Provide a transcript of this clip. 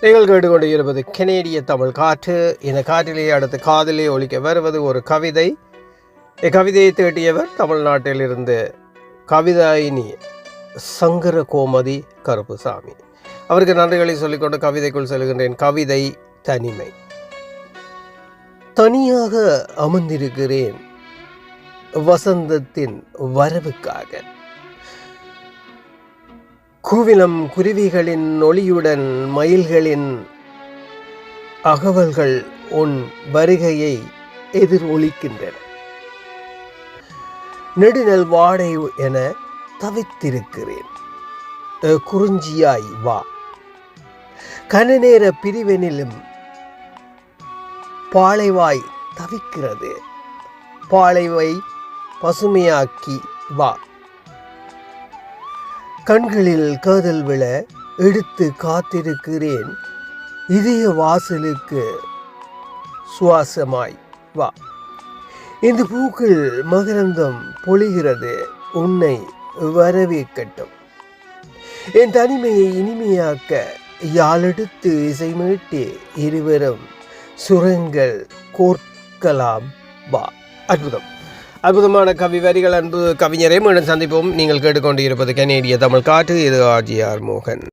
நீங்கள் கேட்டுக்கொண்டு இருப்பது கெனேடிய தமிழ் காற்று. இந்த காற்றிலே அடுத்து காதலே ஒழிக்க வருவது ஒரு கவிதை. இக்கவிதையை தேடியவர் தமிழ்நாட்டிலிருந்து கவிதாயினி சங்கர கோமதி கருப்புசாமி. அவருக்கு நன்றிகளை சொல்லிக்கொண்டு கவிதைக்குள் செல்கின்றேன். கவிதை தனிமை. தனியாக அமர்ந்திருக்கிறேன் வசந்தத்தின் வரவுக்காக. கூவிலம் குருவிகளின் ஒளியுடன் மயில்களின் அகவல்கள் உன் வருகையை எதிர் ஒலிக்கின்றன நெடுநல் வாடை என தவித்திருக்கிறேன். குறிஞ்சியாய் வா. கனநேர பிரிவெனிலும் பாலைவாய் தவிக்கிறது. பாலைவை பசுமையாக்கி வா. கண்களில் காதல் விழ எடுத்து காத்திருக்கிறேன். இதய வாசலுக்கு சுவாசமாய் வா. இந்த பூக்கள் மகரந்தம் பொழிகிறது. உன்னை வரவேற்கட்டும். என் தனிமையை இனிமையாக்க யாழெடுத்து இசைமீட்டி இருவரும் சுரங்கள் கோர்க்கலாம் வா. அற்புதம். அற்புதமான கவி வரிகள் அன்பு கவிஞரை மீண்டும் சந்திப்போம். நீங்கள் கேட்டுக்கொண்டு இருப்பது கனேடிய தமிழ் காற்று. இது ஆர்ஜிஆர் மோகன்.